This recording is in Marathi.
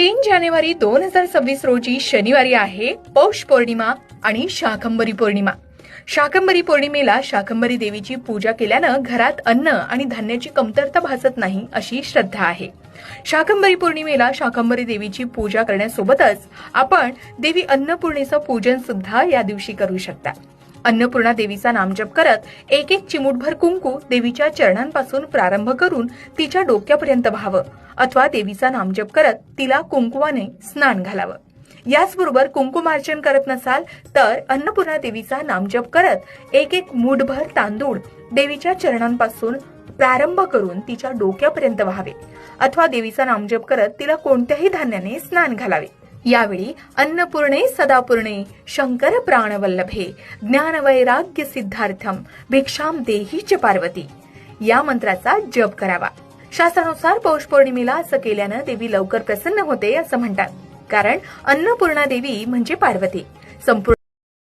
तीन जानेवारी दोन हजार सव्वीस रोजी शनिवारी आहे पौष पौर्णिमा आणि शाकंबरी पौर्णिमा. शाकंबरी पौर्णिमेला शाकंबरी देवीची पूजा केल्यानं घरात अन्न आणि धान्याची कमतरता भासत नाही अशी श्रद्धा आहे. शाकंबरी पौर्णिमेला शाकंबरी देवीची पूजा करण्यासोबतच आपण देवी अन्नपूर्णेचं पूजन सुद्धा या दिवशी करू शकता. अन्नपूर्णा देवीचा नामजप करत एक एक चिमूटभर कुंकू देवीच्या चरणांपासून प्रारंभ करून तिच्या डोक्यापर्यंत व्हावं. अथवा देवीचा नामजप करत तिला कुंकुवाने स्नान घालावं. याचबरोबर कुंकुमार्चन करत नसाल तर अन्नपूर्णा देवीचा नामजप करत एक एक मूठभर तांदूळ देवीच्या चरणांपासून प्रारंभ करून तिच्या डोक्यापर्यंत व्हावे. अथवा देवीचा नामजप करत तिला कोणत्याही धान्याने स्नान घालावे. यावेळी अन्नपूर्णे सदापूर्णे शंकर प्राणवल्लभे ज्ञानवैराग्य सिद्धार्थम भिक्षाम देही च पार्वती. या मंत्राचा जप करावा. शास्त्रानुसार पौष पौर्णिमेला असं केल्यानं देवी लवकर प्रसन्न होते असं म्हणतात. कारण अन्नपूर्णा देवी म्हणजे पार्वती. संपूर्ण